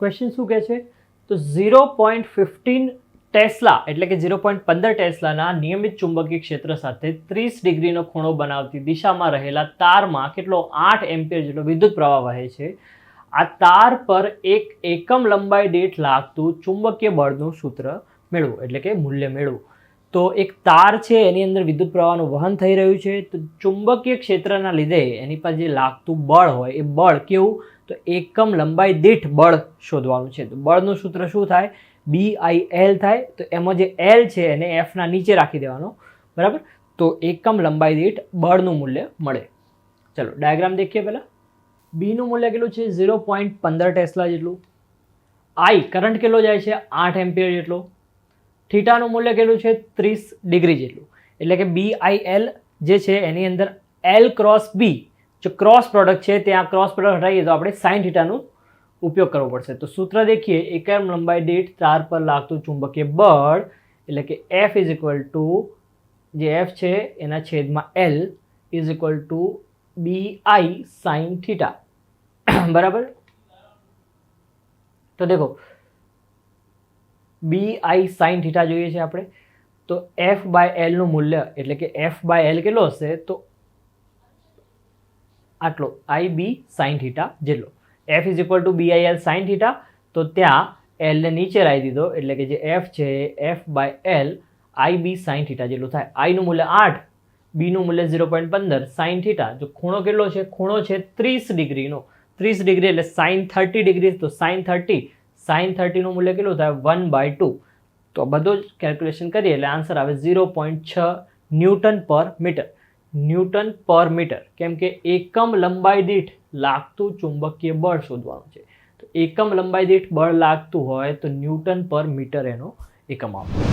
Question શું કહે છે? તો ઝીરો પોઈન્ટ ફિફ્ટીન ટેસ્લા એટલે કે ઝીરો પોઈન્ટ પંદર ટેસ્લાના નિયમિત ચુંબકીય ક્ષેત્ર સાથે ત્રીસ ડિગ્રીનો ખૂણો બનાવતી દિશામાં રહેલા તારમાં કેટલો આઠ એમ્પિયર જેટલો વિદ્યુત પ્રવાહ વહે છે? આ તાર પર એક એકમ લંબાઈ દીઠ લાગતું ચુંબકીય બળનું સૂત્ર મેળવું, એટલે કે મૂલ્ય મેળવું. તો એક તાર છે, એની અંદર વિદ્યુત પ્રવાહનું વહન થઈ રહ્યું છે. તો ચુંબકીય ક્ષેત્રના લીધે એની પર જે લાગતું બળ હોય, એ બળ કેવું? તો એકમ લંબાઈ દીઠ બળ શોધવાનું છે. તો બળનું સૂત્ર શું થાય? બી આઈ એલ થાય. તો એમાં જે એલ છે એને એફના નીચે રાખી દેવાનો. બરાબર? તો એકમ લંબાઈ દીઠ બળનું મૂલ્ય મળે. ચલો, ડાયાગ્રામ દેખીએ પહેલાં. બીનું મૂલ્ય કેટલું છે? ઝીરો પોઈન્ટ પંદર ટેસ્લા જેટલું. આઈ કરંટ કેટલો જાય છે? આઠ એમ્પિયર જેટલો. થીટાનું મૂલ્ય કેટલું છે? ત્રીસ ડિગ્રી જેટલું. એટલે કે બી આઈ એલ જે છે, એની અંદર એલ ક્રોસ બી જો ક્રોસ પ્રોડક્ટ છે ત્યાં ક્રોસ પ્રોડક્ટ હટાવીએ તો આપણે સાઇન થીટાનું ઉપયોગ કરવો પડશે. તો સૂત્ર દેખીએ, એકમ લંબાઈ દીઠ તાર પર લાગતું ચુંબકીય બળ, એટલે કે એફ ઇઝ ઇક્વલ ટુ જે એફ છે, એના છેદમાં L is equal to B I sine theta બરાબર? તો દેખો બી આઈ સાઇન થીટા જોઈએ છે આપણે. તો એફ બાય એલનું મૂલ્ય, એટલે કે એફ બાય એલ કેટલો હશે? તો આટલો આઈ બી સાઇન થીટા જેટલો. F is equal to B I L sine theta તો ત્યાં એલને નીચે લાવી દીધો, એટલે કે જે એફ છે F by L I B sine theta જેટલું થાય. આઈનું મૂલ્ય આઠ બીનું મૂલ્ય ઝીરો પોઈન્ટ પંદર સાઇન થીટા જો ખૂણો કેટલો છે? ખૂણો છે ત્રીસ ડિગ્રીનો. ત્રીસ ડિગ્રી એટલે સાઇન થર્ટી ડિગ્રી, તો સાઇન થર્ટી સાઇન થર્ટીનું મૂલ્ય કેટલું થાય? વન બાય ટુ તો બધું જ કેલ્ક્યુલેશન કરીએ એટલે આન્સર આવે ઝીરો પોઈન્ટ છ ન્યૂટન પર મીટર. ન્યૂટન પર મીટર, કેમ કે એકમ લંબાઈ દીઠ લાગતું ચુંબકીય બળ શોધવાનું છે. તો એકમ લંબાઈ દીઠ બળ લાગતું હોય તો ન્યૂટન પર મીટર એનો એકમ આવશે